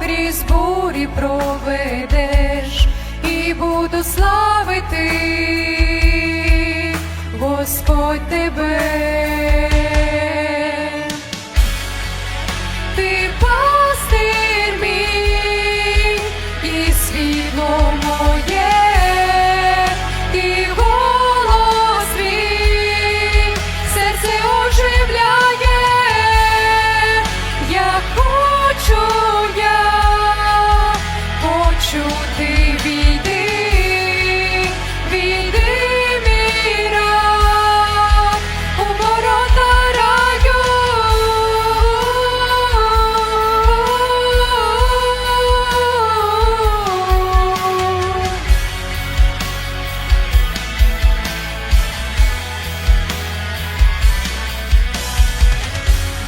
крізь бурі проведеш і буду славити.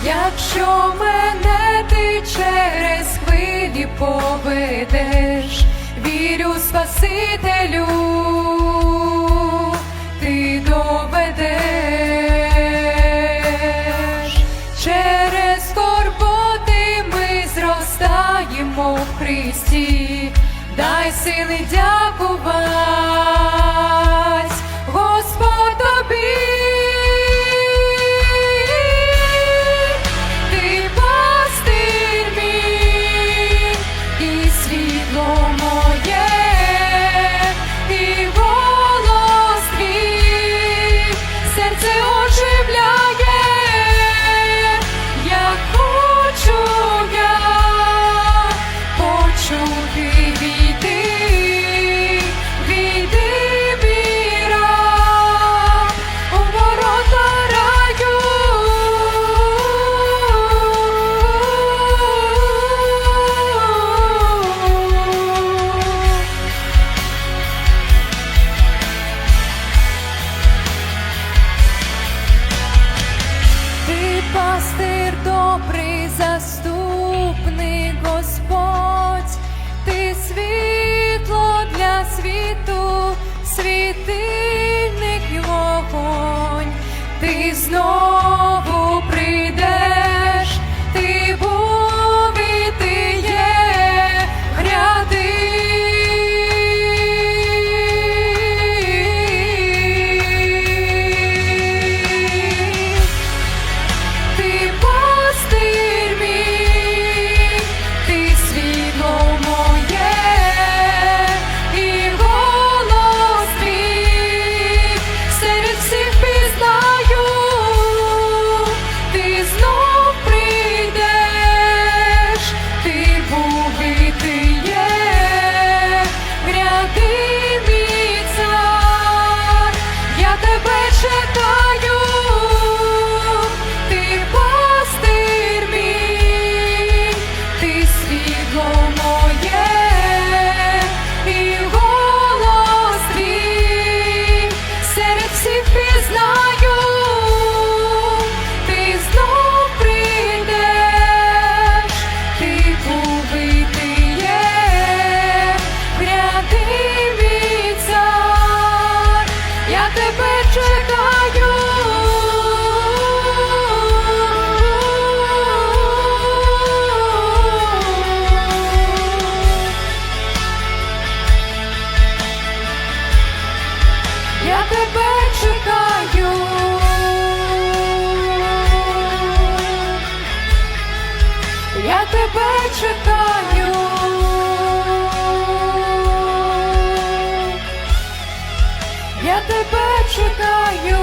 якщо мене ти через хвилі поведеш, вірю Спасителю, ти доведеш, через скорботи ми зростаємо в Христі, дай сили дякувати. пастир добрий заступник Господь, ти світло для світу, світильник й вогонь, ти знов. читаю. я тебе чекаю, я тебе чекаю, я тебе чекаю.